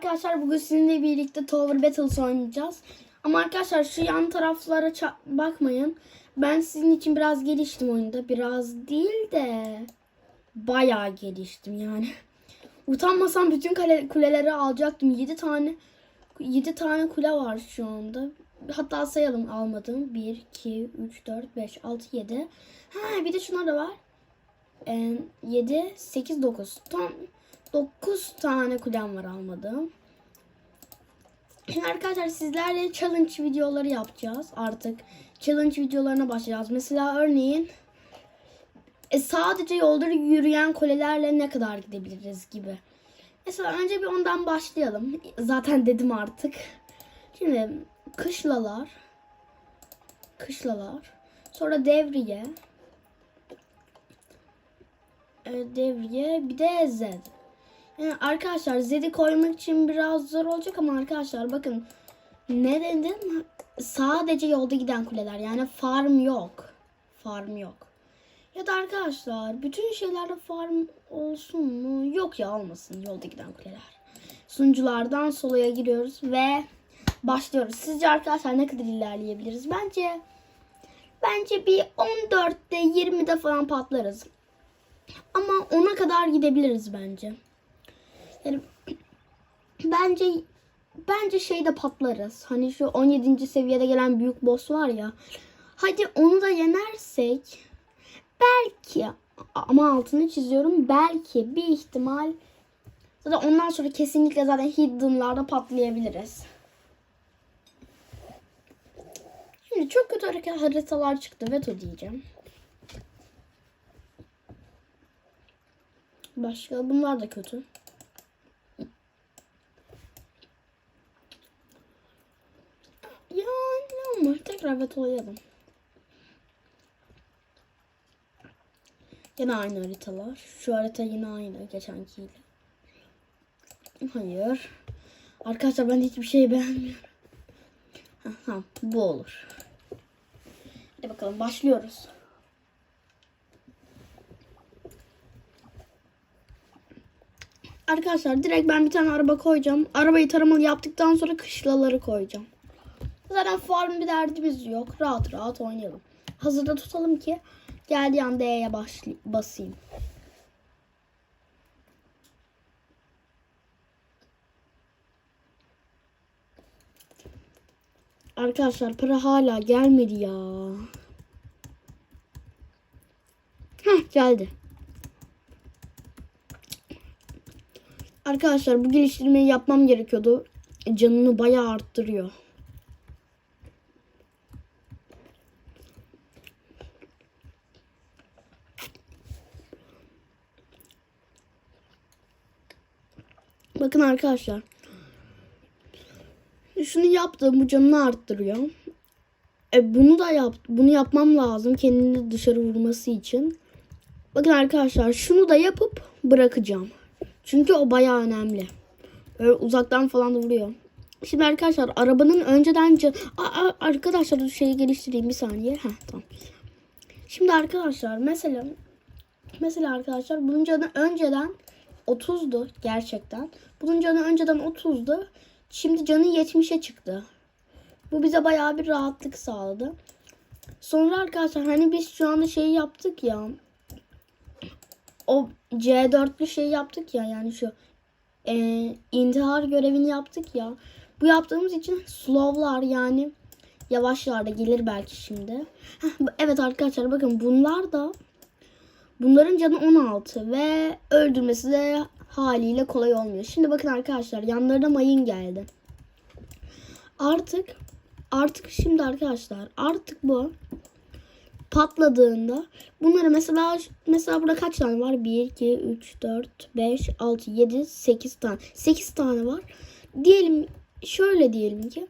arkadaşlar bugün sizinle birlikte Tower Battles oynayacağız. Ama arkadaşlar şu yan taraflara bakmayın. Ben sizin için biraz geliştim oyunda. Biraz değil de bayağı geliştim yani. Utanmasam bütün kale, kuleleri alacaktım. 7 tane 7 tane kule var şu anda. Hatta sayalım almadım. 1, 2, 3, 4, 5, 6, 7. Ha bir de şunlar da var. Ee, 7, 8, 9. Tam 9 tane kulem var almadığım. Şimdi arkadaşlar sizlerle challenge videoları yapacağız artık. Challenge videolarına başlayacağız. Mesela örneğin e, sadece yolda yürüyen kolelerle ne kadar gidebiliriz gibi. Mesela önce bir ondan başlayalım. Zaten dedim artık. Şimdi kışlalar. Kışlalar. Sonra devriye. E, devriye bir de Z. Yani arkadaşlar Z'yi koymak için biraz zor olacak ama arkadaşlar bakın ne dedim? Sadece yolda giden kuleler yani farm yok. Farm yok. Ya da arkadaşlar bütün şeylerde farm olsun mu? Yok ya olmasın yolda giden kuleler. Sunuculardan solaya giriyoruz ve başlıyoruz. Sizce arkadaşlar ne kadar ilerleyebiliriz? Bence bence bir 14'te 20'de falan patlarız. Ama ona kadar gidebiliriz bence. Yani bence bence şeyde patlarız. Hani şu 17. seviyede gelen büyük boss var ya. Hadi onu da yenersek belki ama altını çiziyorum. Belki bir ihtimal zaten ondan sonra kesinlikle zaten hidden'larda patlayabiliriz. Şimdi çok kötü haritalar çıktı. Veto diyeceğim. Başka bunlar da kötü. Ama tekrar vetolayalım. Yine aynı haritalar. Şu harita yine aynı geçenkiyle. Hayır. Arkadaşlar ben hiçbir şey beğenmiyorum. Ha, bu olur. Hadi bakalım başlıyoruz. Arkadaşlar direkt ben bir tane araba koyacağım. Arabayı taramalı yaptıktan sonra kışlaları koyacağım. Zaten farm bir derdimiz yok. Rahat rahat oynayalım. Hazırda tutalım ki geldiği E'ye başlay- basayım. Arkadaşlar para hala gelmedi ya. Heh geldi. Arkadaşlar bu geliştirmeyi yapmam gerekiyordu. Canını bayağı arttırıyor. Bakın arkadaşlar. Şunu yaptım bu canını arttırıyor. E bunu da yap bunu yapmam lazım kendini dışarı vurması için. Bakın arkadaşlar şunu da yapıp bırakacağım. Çünkü o bayağı önemli. Böyle uzaktan falan da vuruyor. Şimdi arkadaşlar arabanın önceden. Aa, arkadaşlar şeyi geliştireyim bir saniye. Heh, tamam. Şimdi arkadaşlar mesela mesela arkadaşlar bunun canı önceden 30'du gerçekten. Bunun canı önceden 30'du. Şimdi canı 70'e çıktı. Bu bize bayağı bir rahatlık sağladı. Sonra arkadaşlar hani biz şu anda şey yaptık ya. O C4'lü şey yaptık ya yani şu e, intihar görevini yaptık ya. Bu yaptığımız için slowlar yani yavaşlar da gelir belki şimdi. Heh, evet arkadaşlar bakın bunlar da bunların canı 16 ve öldürmesi de haliyle kolay olmuyor. Şimdi bakın arkadaşlar yanlarına mayın geldi. Artık artık şimdi arkadaşlar artık bu patladığında bunları mesela mesela burada kaç tane var? 1 2 3 4 5 6 7 8 tane. 8 tane var. Diyelim şöyle diyelim ki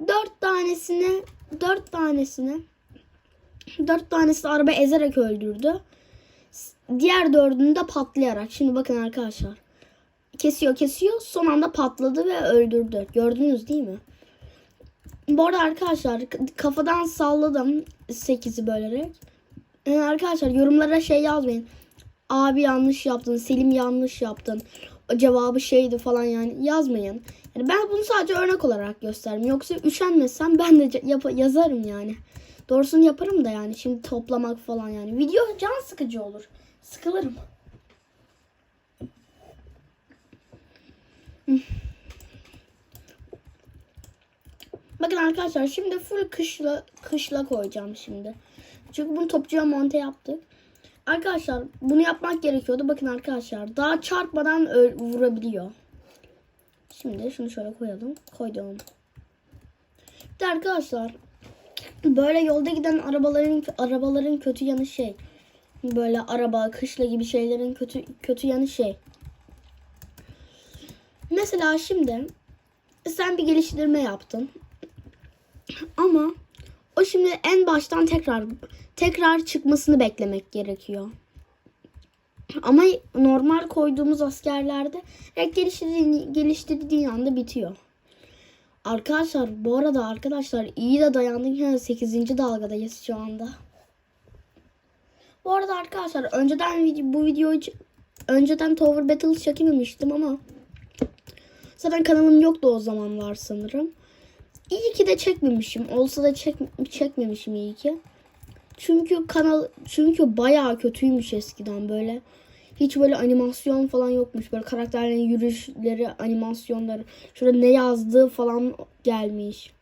4 tanesini 4 tanesini 4 tanesi araba ezerek öldürdü. Diğer dördünü de patlayarak. Şimdi bakın arkadaşlar. Kesiyor kesiyor. Son anda patladı ve öldürdü. Gördünüz değil mi? Bu arada arkadaşlar kafadan salladım 8'i bölerek. Yani arkadaşlar yorumlara şey yazmayın. Abi yanlış yaptın. Selim yanlış yaptın. cevabı şeydi falan yani yazmayın. Yani ben bunu sadece örnek olarak gösterdim. Yoksa üşenmesem ben de yap- yazarım yani. Doğrusunu yaparım da yani şimdi toplamak falan yani. Video can sıkıcı olur. Sıkılırım. Bakın arkadaşlar şimdi full kışla kışla koyacağım şimdi. Çünkü bunu topçuya monte yaptık. Arkadaşlar bunu yapmak gerekiyordu. Bakın arkadaşlar daha çarpmadan vurabiliyor. Şimdi şunu şöyle koyalım. Koydum. Bir de arkadaşlar böyle yolda giden arabaların arabaların kötü yanı şey. Böyle araba, kışla gibi şeylerin kötü kötü yanı şey. Mesela şimdi sen bir geliştirme yaptın. Ama o şimdi en baştan tekrar tekrar çıkmasını beklemek gerekiyor. Ama normal koyduğumuz askerlerde direkt geliştirdiğin, geliştirdiğin anda bitiyor. Arkadaşlar bu arada arkadaşlar iyi de dayandık. Yani 8. dalgadayız şu anda. Bu arada arkadaşlar önceden bu videoyu önceden Tower Battle çekememiştim ama zaten kanalım yoktu o zamanlar sanırım. İyi ki de çekmemişim. Olsa da çek, çekmemişim iyi ki. Çünkü kanal çünkü bayağı kötüymüş eskiden böyle. Hiç böyle animasyon falan yokmuş. Böyle karakterlerin yürüyüşleri, animasyonları, şurada ne yazdığı falan gelmiş.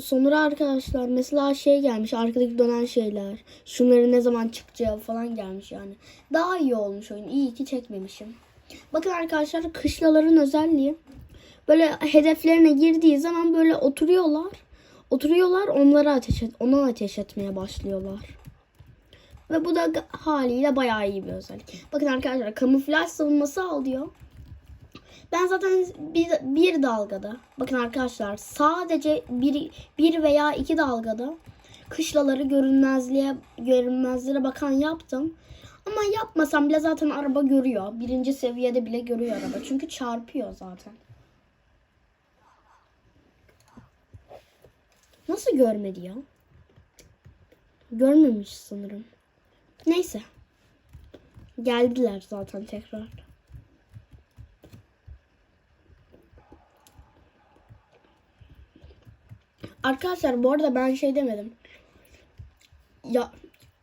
Sonra arkadaşlar mesela şey gelmiş arkadaki dönen şeyler. Şunların ne zaman çıkacağı falan gelmiş yani. Daha iyi olmuş oyun. İyi ki çekmemişim. Bakın arkadaşlar kışlaların özelliği. Böyle hedeflerine girdiği zaman böyle oturuyorlar. Oturuyorlar onlara ateş et, ona ateş etmeye başlıyorlar. Ve bu da haliyle bayağı iyi bir özellik. Bakın arkadaşlar kamuflaj savunması alıyor. Ben zaten bir, bir dalgada bakın arkadaşlar sadece bir, bir veya iki dalgada kışlaları görünmezliğe görünmezlere bakan yaptım. Ama yapmasam bile zaten araba görüyor. Birinci seviyede bile görüyor araba. Çünkü çarpıyor zaten. Nasıl görmedi ya? Görmemiş sanırım. Neyse. Geldiler zaten tekrar. Arkadaşlar bu arada ben şey demedim. Ya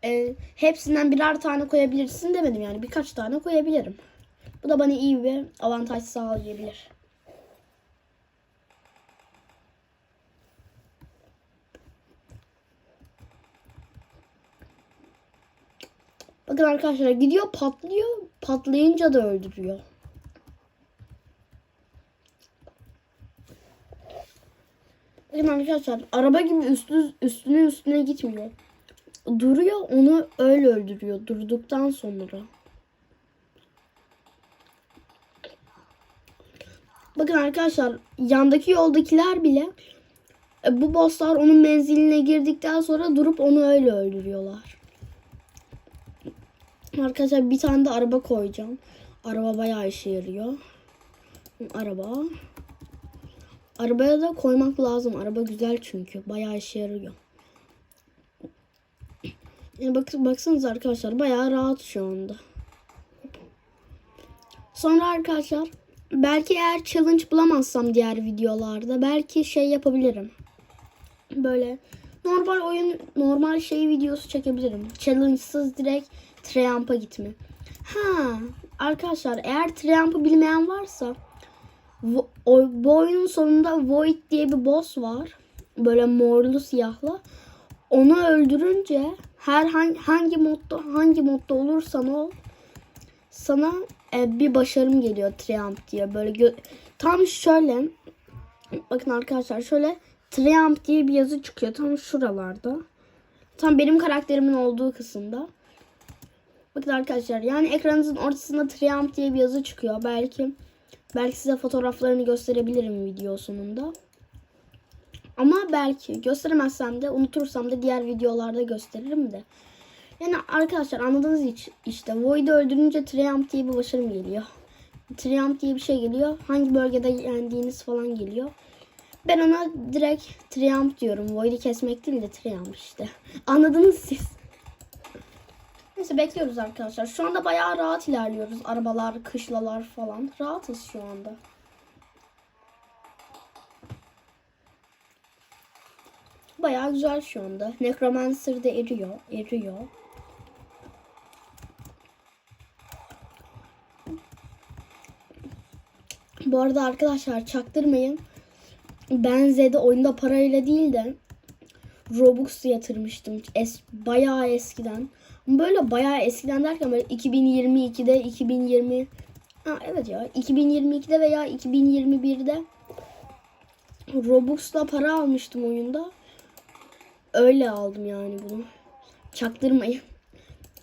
e, hepsinden birer tane koyabilirsin demedim yani birkaç tane koyabilirim. Bu da bana iyi bir avantaj sağlayabilir. Bakın arkadaşlar gidiyor patlıyor. Patlayınca da öldürüyor. Bakın arkadaşlar araba gibi üstü, üstüne üstüne gitmiyor. Duruyor onu öyle öldürüyor durduktan sonra. Bakın arkadaşlar yandaki yoldakiler bile e, bu bosslar onun menziline girdikten sonra durup onu öyle öldürüyorlar. Arkadaşlar bir tane de araba koyacağım. Araba bayağı işe yarıyor. Araba. Arabaya da koymak lazım. Araba güzel çünkü. Bayağı işe yarıyor. Yani bak, baksanıza arkadaşlar bayağı rahat şu anda. Sonra arkadaşlar belki eğer challenge bulamazsam diğer videolarda belki şey yapabilirim. Böyle normal oyun normal şey videosu çekebilirim. Challenge'sız direkt Triump'a gitme. Ha arkadaşlar eğer Triump'ı bilmeyen varsa bu oyunun sonunda Void diye bir boss var. Böyle morlu siyahlı. Onu öldürünce her hangi, hangi modda hangi modda olursan ol sana e, bir başarım geliyor Triumph diye. Böyle tam şöyle bakın arkadaşlar şöyle Triumph diye bir yazı çıkıyor tam şuralarda. Tam benim karakterimin olduğu kısımda. Bakın arkadaşlar yani ekranınızın ortasında Triumph diye bir yazı çıkıyor. Belki belki size fotoğraflarını gösterebilirim video sonunda. Ama belki gösteremezsem de unutursam da diğer videolarda gösteririm de. Yani arkadaşlar anladınız hiç işte Void'i öldürünce Triumph diye bir başarım geliyor. Triumph diye bir şey geliyor. Hangi bölgede yendiğiniz falan geliyor. Ben ona direkt Triumph diyorum. Void'i kesmek değil de Triumph işte. Anladınız siz. Neyse bekliyoruz arkadaşlar. Şu anda bayağı rahat ilerliyoruz. Arabalar, kışlalar falan. Rahatız şu anda. Bayağı güzel şu anda. Necromancer de eriyor. Eriyor. Bu arada arkadaşlar çaktırmayın. Ben Z'de oyunda parayla değil de Robux yatırmıştım. Es, bayağı eskiden. Böyle bayağı eskiden derken böyle 2022'de 2020 Ha evet ya 2022'de veya 2021'de Robux'la para almıştım oyunda. Öyle aldım yani bunu. Çaktırmayın.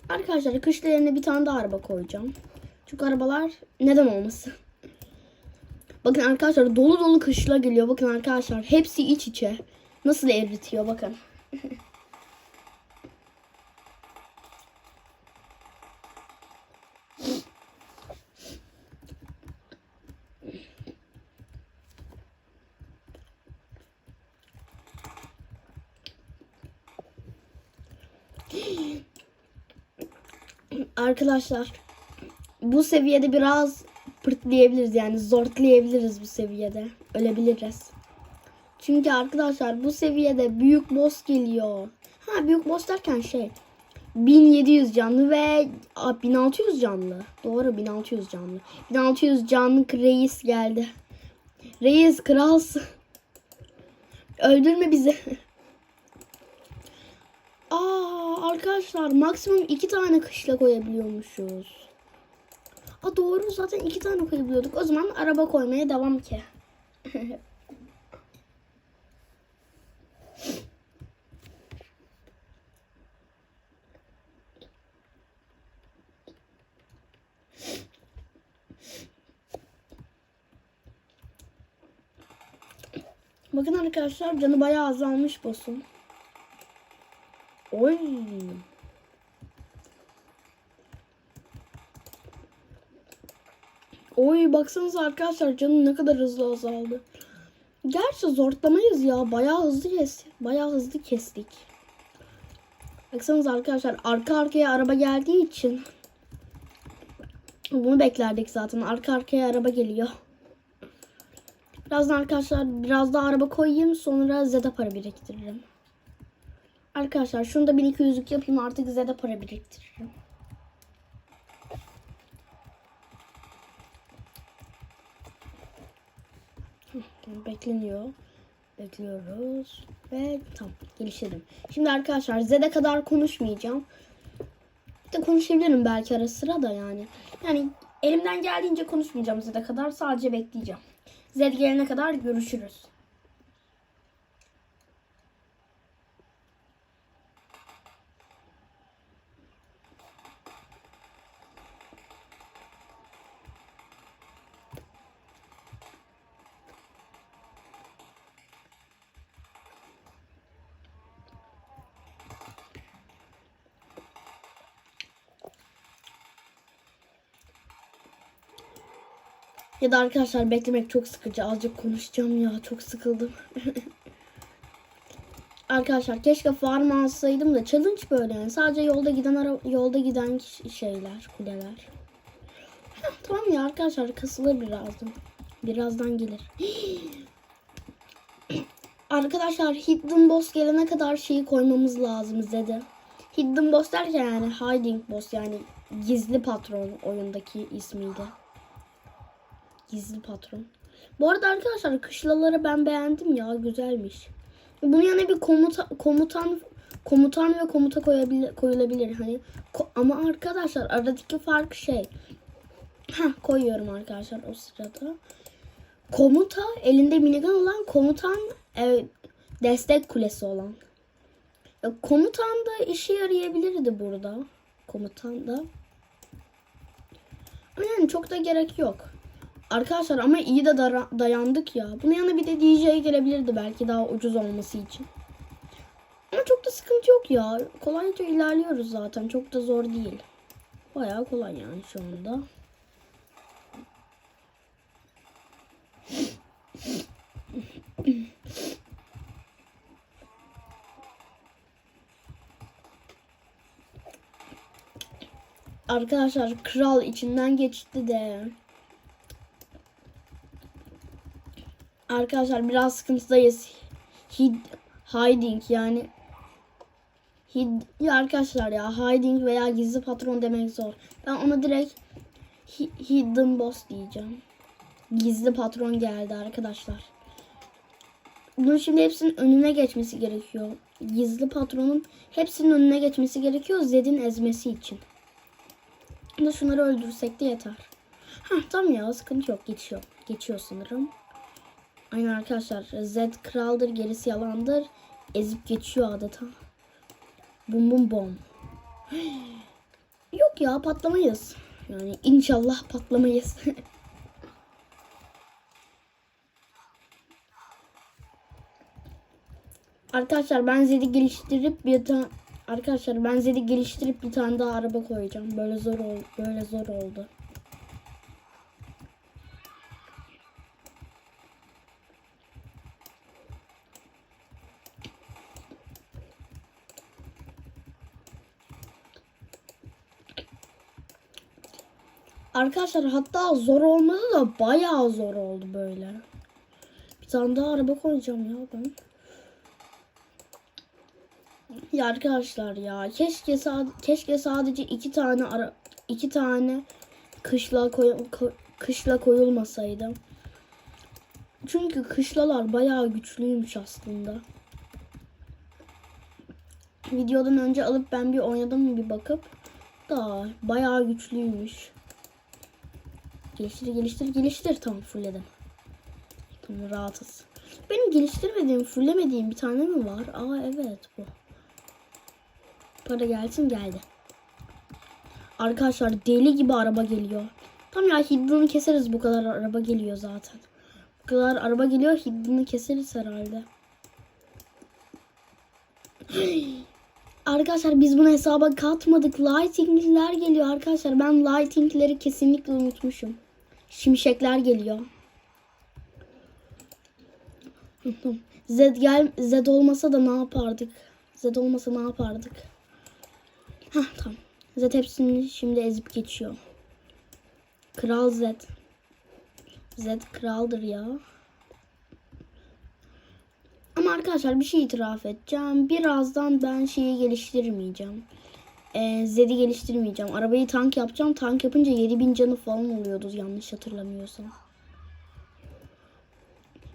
Arkadaşlar kışla yerine bir tane daha araba koyacağım. Çünkü arabalar neden olmasın? Bakın arkadaşlar dolu dolu kışla geliyor. Bakın arkadaşlar hepsi iç içe. Nasıl eritiyor bakın. Arkadaşlar bu seviyede biraz pırtlayabiliriz yani zortlayabiliriz bu seviyede. Ölebiliriz. Çünkü arkadaşlar bu seviyede büyük boss geliyor. Ha büyük boss derken şey 1700 canlı ve a, 1600 canlı. Doğru 1600 canlı. 1600 canlı reis geldi. Reis kralsın. Öldürme bizi. Aa arkadaşlar maksimum iki tane kışla koyabiliyormuşuz. Aa doğru zaten iki tane koyabiliyorduk. O zaman araba koymaya devam ki. Bakın arkadaşlar canı bayağı azalmış boss'un. Oy. Oy baksanıza arkadaşlar canı ne kadar hızlı azaldı. Gerçi zorlamayız ya. Bayağı hızlı kes. Bayağı hızlı kestik. Baksanıza arkadaşlar arka arkaya araba geldiği için bunu beklerdik zaten. Arka arkaya araba geliyor. Birazdan arkadaşlar biraz daha araba koyayım sonra Z'de para biriktiririm. Arkadaşlar şunu da 1200'lük yapayım artık Z'de para biriktiririm. Bekleniyor. Bekliyoruz. Ve tamam gelişelim. Şimdi arkadaşlar Z'de kadar konuşmayacağım. Bir de konuşabilirim belki ara sıra da yani. Yani elimden geldiğince konuşmayacağım Z'de kadar. Sadece bekleyeceğim. Z gelene kadar görüşürüz. Ya da arkadaşlar beklemek çok sıkıcı. Azıcık konuşacağım ya. Çok sıkıldım. arkadaşlar keşke farm alsaydım da challenge böyle yani. Sadece yolda giden ara yolda giden şeyler, kuleler. Tamam ya arkadaşlar kasılır birazdan. Birazdan gelir. arkadaşlar hidden boss gelene kadar şeyi koymamız lazım dedi. Hidden boss derken yani hiding boss yani gizli patron oyundaki ismiydi. Gizli patron. Bu arada arkadaşlar kışlaları ben beğendim ya güzelmiş. Bunun yanına bir komuta, komutan komutan ve komuta koyabilir, koyulabilir hani ko, ama arkadaşlar aradaki fark şey. Ha koyuyorum arkadaşlar o sırada. Komuta elinde minigun olan komutan e, destek kulesi olan. E, komutan da işe yarayabilirdi burada. Komutan da. Yani çok da gerek yok. Arkadaşlar ama iyi de dayandık ya. Bunun yanına bir de DJ gelebilirdi belki daha ucuz olması için. Ama çok da sıkıntı yok ya. Kolayca ilerliyoruz zaten. Çok da zor değil. Bayağı kolay yani şu anda. Arkadaşlar kral içinden geçti de. Arkadaşlar biraz sıkıntıdayız. Hid, hiding yani hid, ya arkadaşlar ya hiding veya gizli patron demek zor. Ben ona direkt hi- hidden boss diyeceğim. Gizli patron geldi arkadaşlar. Bunun şimdi hepsinin önüne geçmesi gerekiyor. Gizli patronun hepsinin önüne geçmesi gerekiyor Zed'in ezmesi için. Da şunları öldürsek de yeter. Hah tamam ya sıkıntı yok geçiyor. Geçiyor sanırım. Aynen arkadaşlar Zed kraldır gerisi yalandır. Ezip geçiyor adeta. Bum bum bom. Yok ya patlamayız. Yani inşallah patlamayız. Arkadaşlar ben Zed'i geliştirip bir tane Arkadaşlar ben Zed'i geliştirip bir tane daha araba koyacağım. Böyle zor ol böyle zor oldu. Arkadaşlar hatta zor olmadı da bayağı zor oldu böyle. Bir tane daha araba koyacağım ya ben. Ya arkadaşlar ya keşke sa- keşke sadece iki tane ara iki tane kışla koy ko- kışla koyulmasaydı. Çünkü kışlalar bayağı güçlüymüş aslında. Videodan önce alıp ben bir oynadım bir bakıp da bayağı güçlüymüş. Geliştir geliştir geliştir tamam fullledim. Tamam rahatız. Benim geliştirmediğim fullemediğim bir tane mi var? Aa evet bu. Para gelsin geldi. Arkadaşlar deli gibi araba geliyor. Tam ya hidden'ı keseriz bu kadar araba geliyor zaten. Bu kadar araba geliyor hidden'ı keseriz herhalde. Arkadaşlar biz bunu hesaba katmadık. Lighting'ler geliyor arkadaşlar. Ben lighting'leri kesinlikle unutmuşum. Şimşekler geliyor. Z gel Z olmasa da ne yapardık? Z olmasa ne yapardık? Hah tamam. Z hepsini şimdi ezip geçiyor. Kral Z. Z kraldır ya. Arkadaşlar bir şey itiraf edeceğim. Birazdan ben şeyi geliştirmeyeceğim. Ee, Zed'i geliştirmeyeceğim. Arabayı tank yapacağım. Tank yapınca 7000 canı falan oluyordu yanlış hatırlamıyorsam.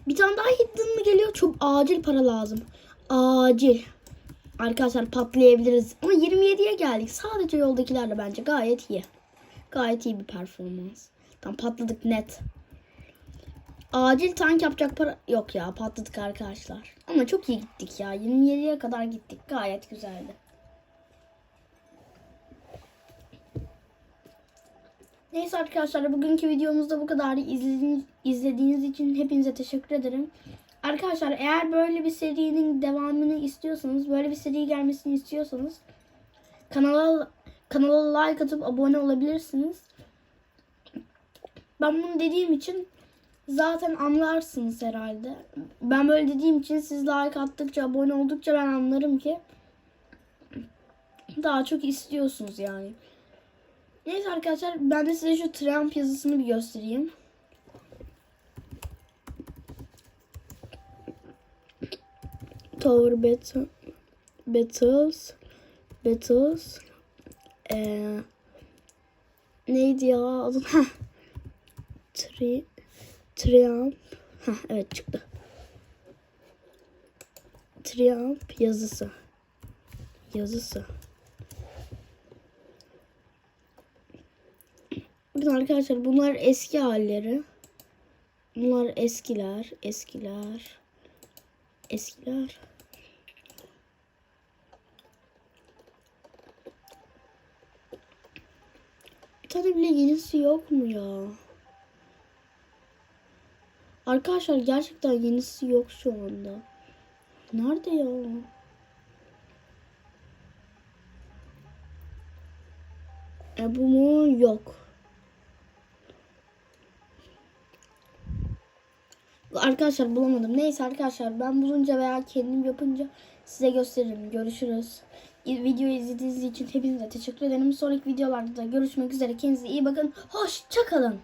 Bir tane daha hidden mı geliyor? Çok acil para lazım. Acil. Arkadaşlar patlayabiliriz. Ama 27'ye geldik. Sadece yoldakilerle bence gayet iyi. Gayet iyi bir performans. Tam patladık net. Acil tank yapacak para yok ya patladık arkadaşlar. Ama çok iyi gittik ya. 27'ye kadar gittik. Gayet güzeldi. Neyse arkadaşlar bugünkü videomuzda bu kadar. İzlediğiniz, izlediğiniz için hepinize teşekkür ederim. Arkadaşlar eğer böyle bir serinin devamını istiyorsanız, böyle bir seri gelmesini istiyorsanız kanala kanala like atıp abone olabilirsiniz. Ben bunu dediğim için zaten anlarsınız herhalde. Ben böyle dediğim için siz like attıkça, abone oldukça ben anlarım ki daha çok istiyorsunuz yani. Neyse arkadaşlar ben de size şu Trump yazısını bir göstereyim. Tower Battle Battles Battles ee, neydi ya adı? Heh. Tri Triumph Heh, evet çıktı. Triumph yazısı. Yazısı. Bakın arkadaşlar bunlar eski halleri. Bunlar eskiler, eskiler, eskiler. Bir tane bile yenisi yok mu ya? Arkadaşlar gerçekten yenisi yok şu anda. Nerede ya? E bu mu? Yok. Arkadaşlar bulamadım. Neyse arkadaşlar ben bulunca veya kendim yapınca size gösteririm. Görüşürüz. videoyu izlediğiniz için hepinize teşekkür ederim. Sonraki videolarda da görüşmek üzere. Kendinize iyi bakın. Hoşçakalın.